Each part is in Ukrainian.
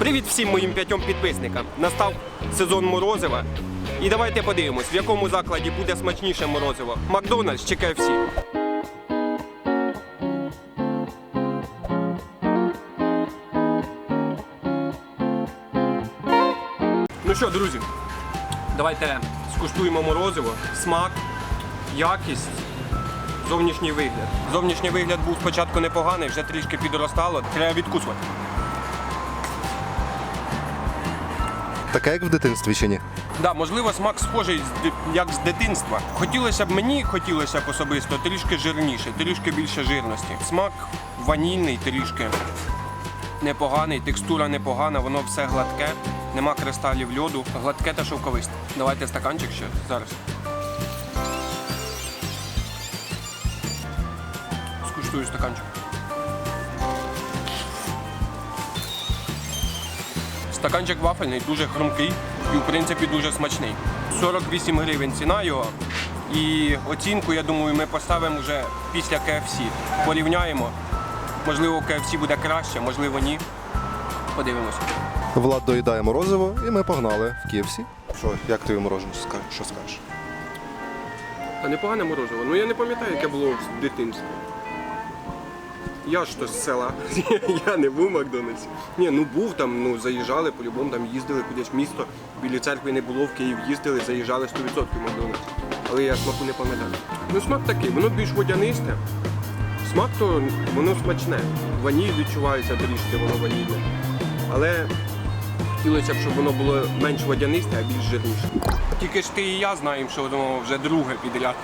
Привіт всім моїм п'ятьом підписникам. Настав сезон морозива. І давайте подивимось, в якому закладі буде смачніше морозиво. Макдональдс чи KFC. Ну що, друзі, давайте скуштуємо морозиво, смак, якість, зовнішній вигляд. Зовнішній вигляд був спочатку непоганий, вже трішки підростало. Треба відкусувати. Таке, як в дитинстві чи ні? Да, можливо, смак схожий як з дитинства. Хотілося б мені, хотілося б особисто трішки жирніше, трішки більше жирності. Смак ванільний, трішки непоганий, текстура непогана, воно все гладке, нема кристалів льоду, гладке та шовковисте. Давайте стаканчик ще зараз. Скуштую стаканчик. Стаканчик вафельний, дуже хрумкий і в принципі дуже смачний. 48 гривень ціна його. І оцінку, я думаю, ми поставимо вже після KFC. Порівняємо. Можливо, KFC буде краще, можливо, ні. Подивимося. Влад доїдає морозиво, і ми погнали в KFC. Що, як тобі мороженое? Ска- Що скажеш? Та непогане морозиво. Ну я не пам'ятаю, яке було в дитинстві. Я ж то з села. я не був в Макдональдсі. Ні, ну був там, ну заїжджали, по-любому там їздили кудись в місто. Біля церкви не було, в Київ їздили, заїжджали 100% в Макдональдс. Але я смаку не пам'ятаю. Ну смак такий, воно більш водянисте. Смак то воно смачне. Ваніль відчувається трішки, воно ванільне. Але хотілося б, щоб воно було менш водянисте, а більш жирніше. Тільки ж ти і я знаємо, що воно вже друге підряд.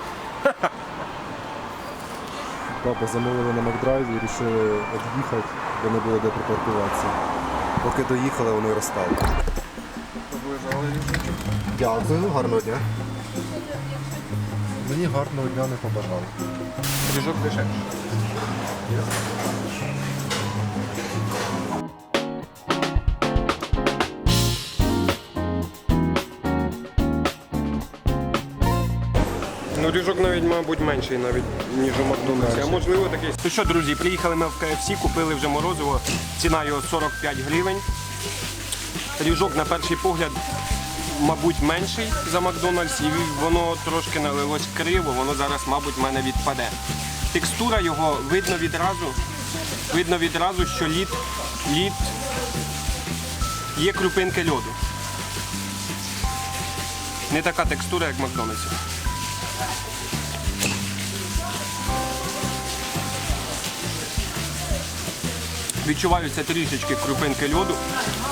Папа замовили на Макдрайві і вирішили від'їхати, бо не було де припаркуватися. Поки доїхали, вони розстали. Дякую, гарного дня. Мені гарного дня не побажали. Ріжок дешевше. Ну, ріжок навіть, мабуть, менший навіть, ніж у Макдональдсі. А можливо такий. Ну що, друзі, приїхали ми в KFC, купили вже морозиво. Ціна його 45 гривень. Ріжок на перший погляд, мабуть, менший за Макдональдс, і воно трошки налилось криво, воно зараз, мабуть, в мене відпаде. Текстура його видно відразу, видно відразу, що лід, лід є крупинки льоду. Не така текстура, як в Макдональдсі. Відчуваються трішечки крупинки льоду,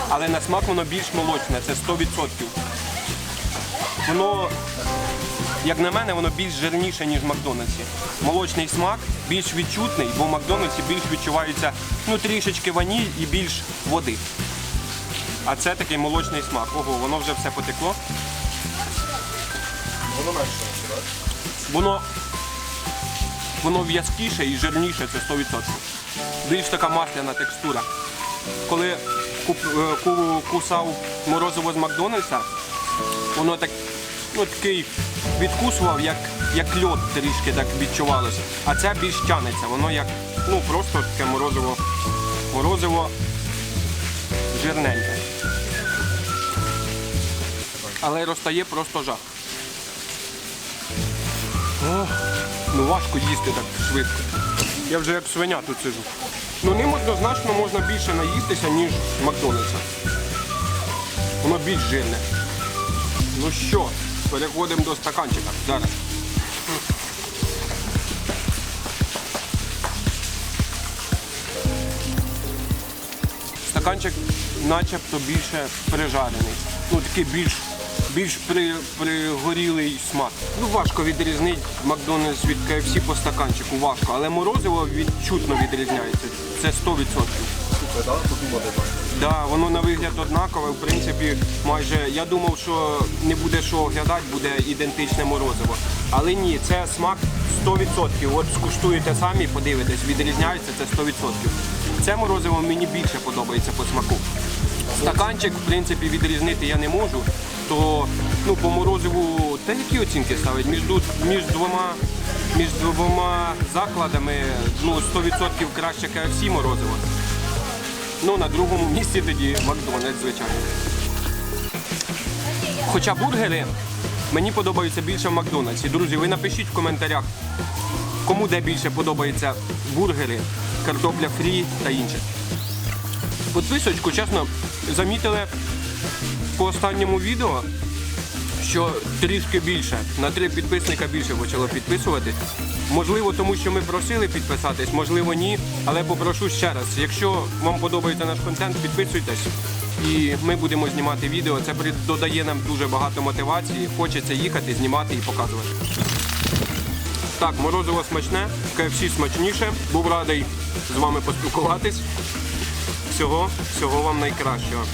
але на смак воно більш молочне, це 100%. Воно, як на мене, воно більш жирніше, ніж в Макдональдсі. Молочний смак більш відчутний, бо в Макдональдсі більш відчувається ну, трішечки ваніль і більш води. А це такий молочний смак. Ого, воно вже все потекло. Воно менше? Воно, воно в'язкіше і жирніше, це 100%. Більш така масляна текстура. Коли е, ку- кусав морозиво з Макдональдса, воно так, ну, такий відкусував, як, як льод трішки так відчувалося. А це більш тянеться, воно як ну, просто таке морозиво, морозиво жирненьке. Але розтає просто жах. Ох, ну важко їсти так швидко. Я вже як свиня тут сижу. Ну ним однозначно можна більше наїстися, ніж Макдональдса. Воно більш жирне. Ну що, переходимо до стаканчика. Зараз. Стаканчик начебто більше прижарений. Ну такий більш, більш при, пригорілий смак. Ну важко відрізнити Макдональдс від KFC по стаканчику, важко, але морозиво відчутно відрізняється. Це 100%. Слухай, так? Подумати так. Да, воно на вигляд однакове, в принципі, майже я думав, що не буде що оглядати, буде ідентичне морозиво. Але ні, це смак 100%. От скуштуєте самі, подивитесь, відрізняється це 100%. Це морозиво мені більше подобається по смаку. Стаканчик, в принципі, відрізнити я не можу. То ну, по морозиву, та які оцінки ставить? Між, між двома між двома закладами ну, 100% краще KFC морозиво. Ну, на другому місці тоді Макдональдс, звичайно. Хоча бургери мені подобаються більше в Макдональдсі. Друзі, ви напишіть в коментарях, кому де більше подобаються бургери, картопля фрі та інше. Підписочку, чесно, замітили по останньому відео, що трішки більше, на три підписника більше почало підписуватись. Можливо, тому що ми просили підписатись, можливо, ні. Але попрошу ще раз, якщо вам подобається наш контент, підписуйтесь. І ми будемо знімати відео. Це додає нам дуже багато мотивації. Хочеться їхати, знімати і показувати. Так, морозиво смачне, KFC смачніше. Був радий з вами поспілкуватись. Всього, всього вам найкращого.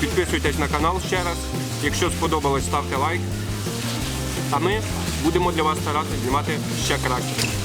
Підписуйтесь на канал ще раз. Якщо сподобалось, ставте лайк. А ми будемо для вас старатися знімати ще краще.